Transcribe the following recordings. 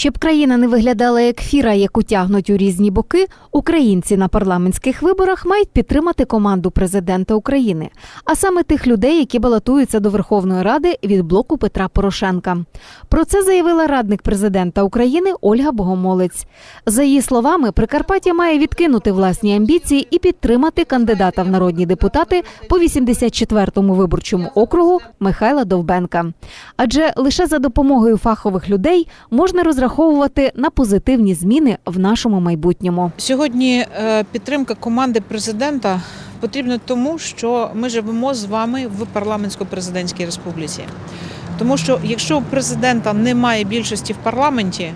Щоб країна не виглядала як фіра, яку тягнуть у різні боки, українці на парламентських виборах мають підтримати команду президента України, а саме тих людей, які балотуються до Верховної Ради від блоку Петра Порошенка. Про це заявила радник президента України Ольга Богомолець. За її словами, Прикарпаття має відкинути власні амбіції і підтримати кандидата в народні депутати по 84-му виборчому округу Михайла Довбенка. Адже лише за допомогою фахових людей можна розраховувати на позитивні зміни в нашому майбутньому. Сьогодні е, підтримка команди президента потрібна тому, що ми живемо з вами в парламентсько-президентській республіці. Тому що якщо у президента немає більшості в парламенті,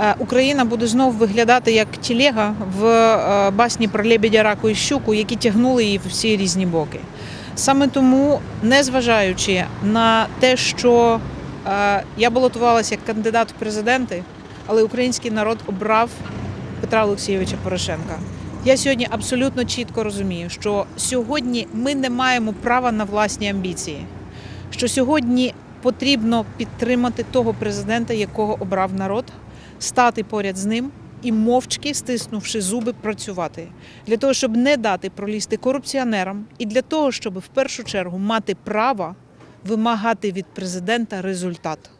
е, Україна буде знову виглядати як тілега в е, басні про лебедя, раку і щуку, які тягнули її в всі різні боки. Саме тому, незважаючи на те, що я балотувалася як кандидат в президенти, але український народ обрав Петра Олексійовича Порошенка. Я сьогодні абсолютно чітко розумію, що сьогодні ми не маємо права на власні амбіції. Що сьогодні потрібно підтримати того президента, якого обрав народ, стати поряд з ним і мовчки, стиснувши зуби, працювати для того, щоб не дати пролізти корупціонерам, і для того, щоб в першу чергу мати право вимагати від президента результат.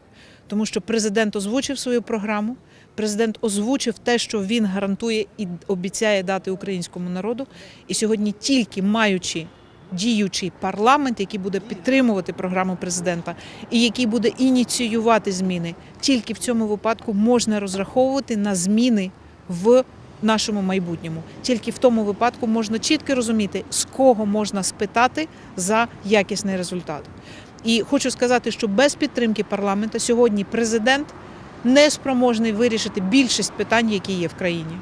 Тому що президент озвучив свою програму, президент озвучив те, що він гарантує і обіцяє дати українському народу. І сьогодні, тільки маючи діючий парламент, який буде підтримувати програму президента і який буде ініціювати зміни, тільки в цьому випадку можна розраховувати на зміни в нашому майбутньому. Тільки в тому випадку можна чітко розуміти, з кого можна спитати за якісний результат. І хочу сказати, що без підтримки парламенту сьогодні президент не спроможний вирішити більшість питань, які є в країні.